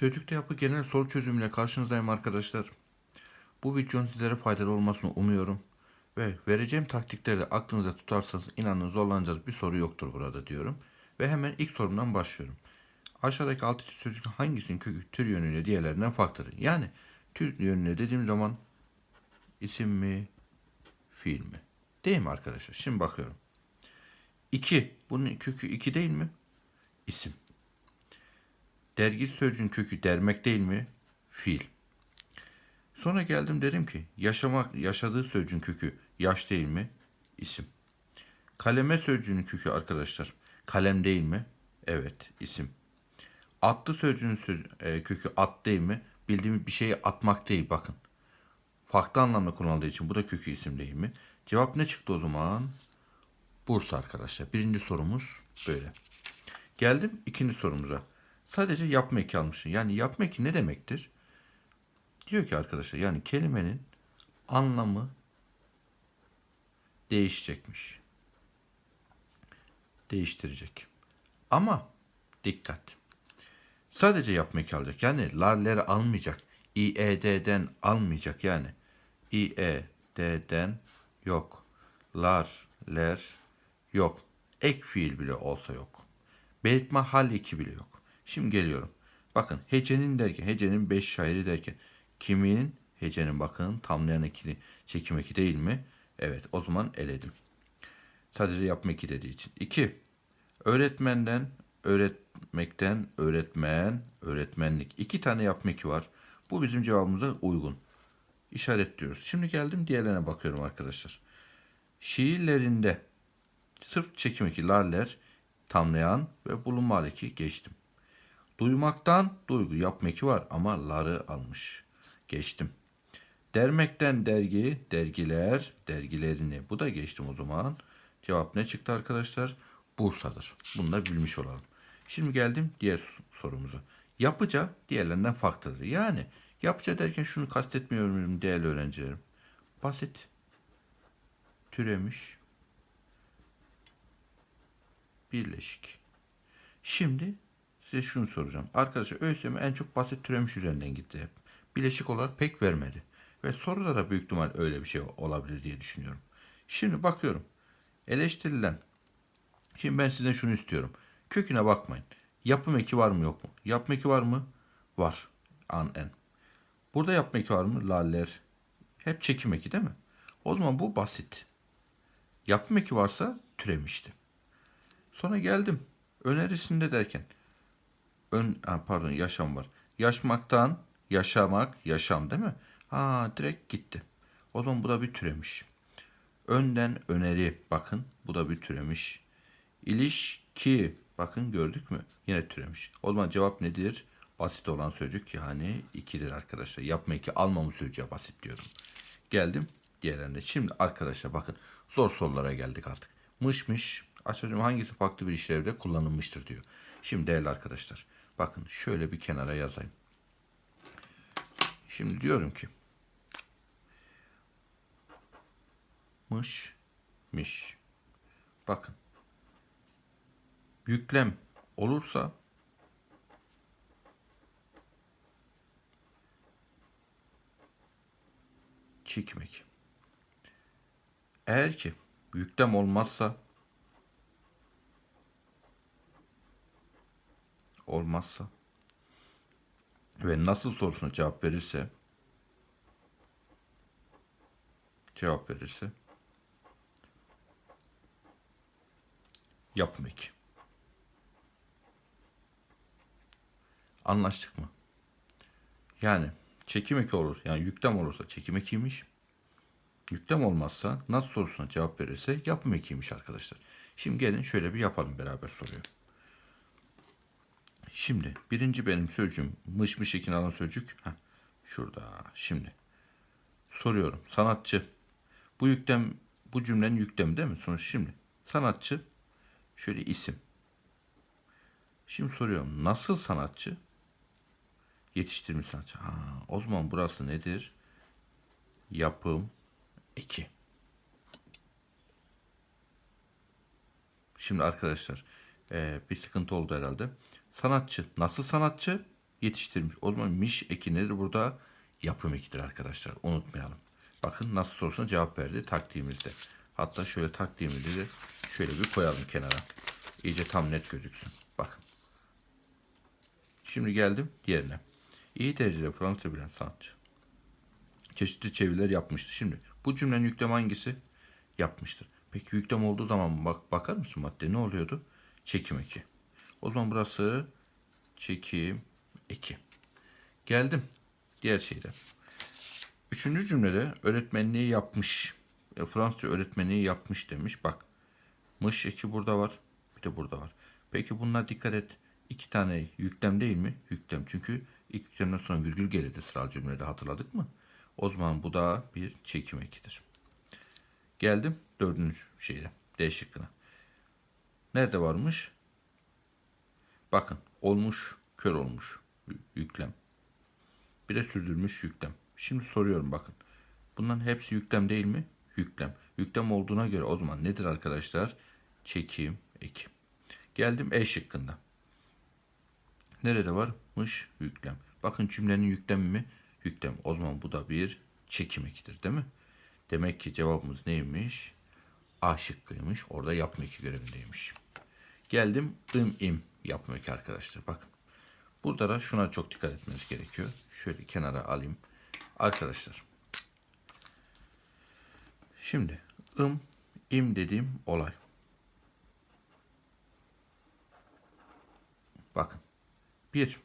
Sözcükte yapı genel soru çözümüyle karşınızdayım arkadaşlar. Bu videonun sizlere faydalı olmasını umuyorum. Ve vereceğim taktikleri de aklınızda tutarsanız inanın zorlanacağız bir soru yoktur burada diyorum. Ve hemen ilk sorumdan başlıyorum. Aşağıdaki altı çift sözcük hangisinin kökü tür yönüyle diğerlerinden farklıdır? Yani tür yönüyle dediğim zaman isim mi, fiil mi? Değil mi arkadaşlar? Şimdi bakıyorum. 2. Bunun kökü 2 değil mi? İsim. Dergi sözcüğün kökü dermek değil mi? Fiil. Sonra geldim dedim ki yaşamak yaşadığı sözcüğün kökü yaş değil mi? İsim. Kaleme sözcüğünün kökü arkadaşlar kalem değil mi? Evet isim. Attı sözcüğünün söz, e, kökü at değil mi? Bildiğimiz bir şeyi atmak değil bakın. Farklı anlamda kullanıldığı için bu da kökü isim değil mi? Cevap ne çıktı o zaman? Bursa arkadaşlar. Birinci sorumuz böyle. Geldim ikinci sorumuza. Sadece yapma eki almışsın. Yani yapma eki ne demektir? Diyor ki arkadaşlar yani kelimenin anlamı değişecekmiş. Değiştirecek. Ama dikkat. Sadece yapma eki alacak. Yani larleri almayacak. İED'den almayacak yani. İED'den yok. Lar, ler yok. Ek fiil bile olsa yok. Belirtme hal eki bile yok. Şimdi geliyorum. Bakın hecenin derken, hecenin beş şairi derken kimin hecenin bakın tamlayan ekili çekim eki değil mi? Evet o zaman eledim. Sadece yapma eki dediği için. İki, öğretmenden, öğretmekten, öğretmen, öğretmenlik. İki tane yapma eki var. Bu bizim cevabımıza uygun. İşaretliyoruz. Şimdi geldim diğerlerine bakıyorum arkadaşlar. Şiirlerinde sırf çekim eki larler, tamlayan ve bulunma eki geçtim. Duymaktan duygu yapma eki var ama ları almış. Geçtim. Dermekten dergi, dergiler, dergilerini. Bu da geçtim o zaman. Cevap ne çıktı arkadaşlar? Bursa'dır. Bunu da bilmiş olalım. Şimdi geldim diğer sorumuza. Yapıca diğerlerinden farklıdır. Yani yapıca derken şunu kastetmiyorum değerli öğrencilerim. Basit. Türemiş. Birleşik. Şimdi size şunu soracağım. Arkadaşlar ÖSYM en çok basit türemiş üzerinden gitti hep. Bileşik olarak pek vermedi. Ve soruda da büyük ihtimal öyle bir şey olabilir diye düşünüyorum. Şimdi bakıyorum. Eleştirilen. Şimdi ben sizden şunu istiyorum. Köküne bakmayın. Yapım eki var mı yok mu? Yapım eki var mı? Var. An en. Burada yapım eki var mı? Laller. Hep çekim eki değil mi? O zaman bu basit. Yapım eki varsa türemişti. Sonra geldim. Önerisinde derken ön pardon yaşam var. Yaşmaktan yaşamak yaşam değil mi? Ha direkt gitti. O zaman bu da bir türemiş. Önden öneri bakın bu da bir türemiş. İlişki bakın gördük mü? Yine türemiş. O zaman cevap nedir? Basit olan sözcük yani ikidir arkadaşlar. Yapma iki almamı sözcüğe basit diyorum. Geldim diğerlerine. Şimdi arkadaşlar bakın zor sorulara geldik artık. Mışmış açacağım hangisi farklı bir işlevde kullanılmıştır diyor. Şimdi değerli arkadaşlar bakın şöyle bir kenara yazayım. Şimdi diyorum ki mış miş. Bakın. Yüklem olursa çekmek. Eğer ki yüklem olmazsa olmazsa ve nasıl sorusuna cevap verirse cevap verirse yapmak. Anlaştık mı? Yani çekim eki olur. Yani yüklem olursa çekim ekiymiş. Yüklem olmazsa nasıl sorusuna cevap verirse yapım ekiymiş arkadaşlar. Şimdi gelin şöyle bir yapalım beraber soruyu. Şimdi birinci benim sözcüğüm mış mış ekin alan sözcük. Heh, şurada. Şimdi soruyorum. Sanatçı. Bu yüklem bu cümlenin yüklemi değil mi? Sonuç şimdi. Sanatçı şöyle isim. Şimdi soruyorum. Nasıl sanatçı? Yetiştirmiş sanatçı. Ha, o zaman burası nedir? Yapım eki. Şimdi arkadaşlar bir sıkıntı oldu herhalde. Sanatçı. Nasıl sanatçı? yetiştirmiş. O zaman miş eki nedir burada? Yapım ekidir arkadaşlar. Unutmayalım. Bakın nasıl sorusuna cevap verdi taktiğimizde. Hatta şöyle taktiğimizi de şöyle bir koyalım kenara. İyice tam net gözüksün. Bakın. Şimdi geldim diğerine. İyi derecede Fransızca bilen sanatçı. Çeşitli çeviriler yapmıştır. Şimdi bu cümlenin yüklem hangisi? Yapmıştır. Peki yüklem olduğu zaman bak bakar mısın madde ne oluyordu? Çekim eki. O zaman burası çekim eki. Geldim diğer şeyde. Üçüncü cümlede öğretmenliği yapmış. E, Fransızca öğretmenliği yapmış demiş. Bak mış eki burada var. Bir de burada var. Peki bunlar dikkat et. İki tane yüklem değil mi? Yüklem. Çünkü ilk yüklemden sonra virgül gelirdi sıralı cümlede hatırladık mı? O zaman bu da bir çekim ekidir. Geldim dördüncü şeyde. D şıkkına. Nerede varmış? Bakın olmuş, kör olmuş yüklem. Bir de sürdürmüş yüklem. Şimdi soruyorum bakın. Bunların hepsi yüklem değil mi? Yüklem. Yüklem olduğuna göre o zaman nedir arkadaşlar? Çekim, ekim. Geldim E şıkkında. Nerede varmış? Yüklem. Bakın cümlenin yüklemi mi? Yüklem. O zaman bu da bir çekim ekidir değil mi? Demek ki cevabımız neymiş? A şıkkıymış. Orada yapma eki görevindeymiş. Geldim ım im yapma eki arkadaşlar. Bakın. Burada da şuna çok dikkat etmeniz gerekiyor. Şöyle kenara alayım. Arkadaşlar. Şimdi ım im dediğim olay. Bakın. Bir,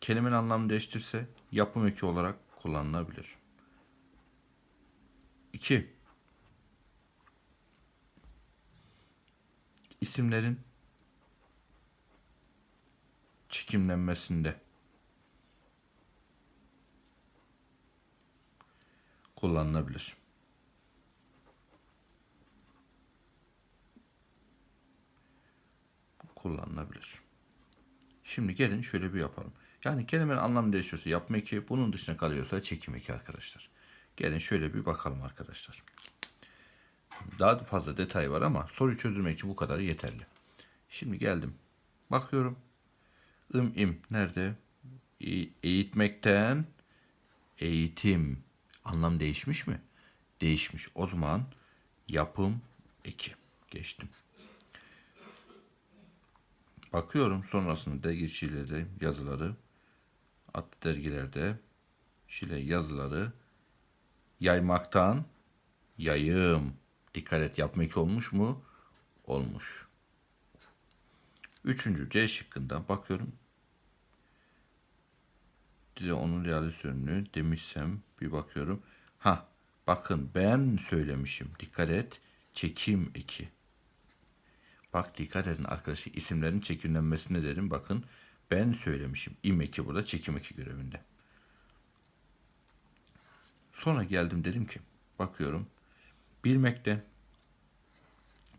kelimenin anlamını değiştirse yapım eki olarak kullanılabilir. İki, isimlerin çekimlenmesinde kullanılabilir. Kullanılabilir. Şimdi gelin şöyle bir yapalım. Yani kelimenin anlamı değişiyorsa yapma eki, bunun dışına kalıyorsa çekim eki arkadaşlar. Gelin şöyle bir bakalım arkadaşlar. Daha fazla detay var ama soruyu çözülmek için bu kadar yeterli. Şimdi geldim. Bakıyorum. Im im nerede? E- eğitmekten eğitim. Anlam değişmiş mi? Değişmiş. O zaman yapım eki. Geçtim. Bakıyorum sonrasında dergi şiirleri, yazıları, adlı dergilerde şile yazıları yaymaktan yayım. Dikkat et yapma eki olmuş mu? Olmuş. Üçüncü C şıkkında bakıyorum. Size onun realizasyonunu demişsem bir bakıyorum. Ha bakın ben söylemişim. Dikkat et. Çekim eki. Bak dikkat edin arkadaşlar isimlerin çekimlenmesine derim. Bakın ben söylemişim. İm eki burada çekim eki görevinde. Sonra geldim dedim ki bakıyorum bilmekte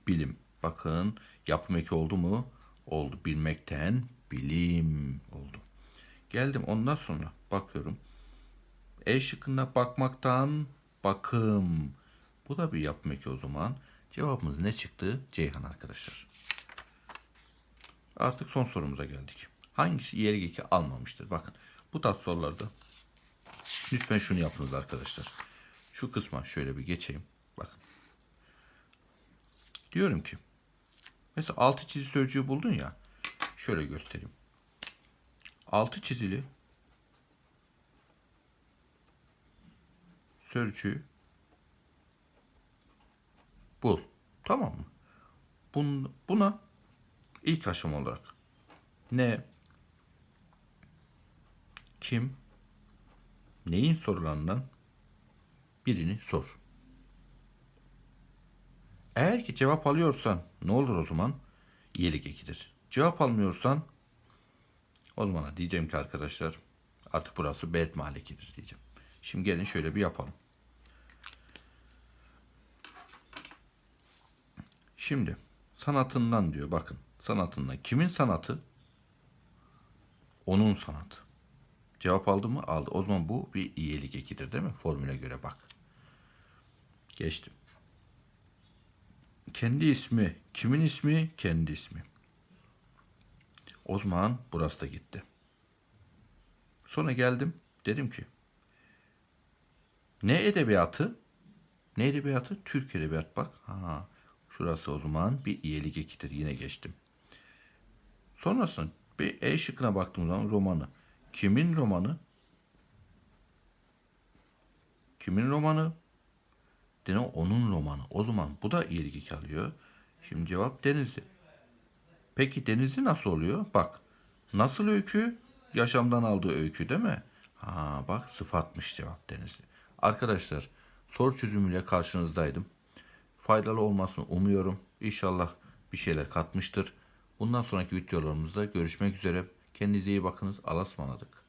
bilim. Bakın yapım eki oldu mu? Oldu. Bilmekten bilim oldu. Geldim ondan sonra bakıyorum. E şıkkında bakmaktan bakım. Bu da bir yapım eki o zaman. Cevabımız ne çıktı? Ceyhan arkadaşlar. Artık son sorumuza geldik. Hangisi ileri eki almamıştır? Bakın bu tarz sorularda lütfen şunu yapınız arkadaşlar. Şu kısma şöyle bir geçeyim. Bakın. Diyorum ki mesela altı çizili sözcüğü buldun ya. Şöyle göstereyim. Altı çizili sözcüğü bul. Tamam mı? Bun, buna ilk aşama olarak ne, kim, neyin sorularından birini sor. Eğer ki cevap alıyorsan ne olur o zaman? İyilik ekidir. Cevap almıyorsan o zaman diyeceğim ki arkadaşlar artık burası bet malikidir diyeceğim. Şimdi gelin şöyle bir yapalım. Şimdi sanatından diyor bakın. Sanatından. Kimin sanatı? Onun sanatı. Cevap aldı mı? Aldı. O zaman bu bir iyilik ekidir değil mi? Formüle göre bak. Geçtim. Kendi ismi. Kimin ismi? Kendi ismi. O zaman burası da gitti. Sonra geldim dedim ki ne edebiyatı? Ne edebiyatı? Türk edebiyat bak. Ha, şurası o zaman bir iyilik ekidir. Yine geçtim. Sonrasında bir E şıkkına baktığım zaman romanı. Kimin romanı? Kimin romanı? Dene onun romanı. O zaman bu da iyilik eki alıyor. Şimdi cevap Denizli. Peki Denizli nasıl oluyor? Bak. Nasıl öykü? Yaşamdan aldığı öykü değil mi? Ha bak sıfatmış cevap Denizli. Arkadaşlar soru çözümüyle karşınızdaydım. Faydalı olmasını umuyorum. İnşallah bir şeyler katmıştır. Bundan sonraki videolarımızda görüşmek üzere. Kendinize iyi bakınız. Allah'a ısmarladık.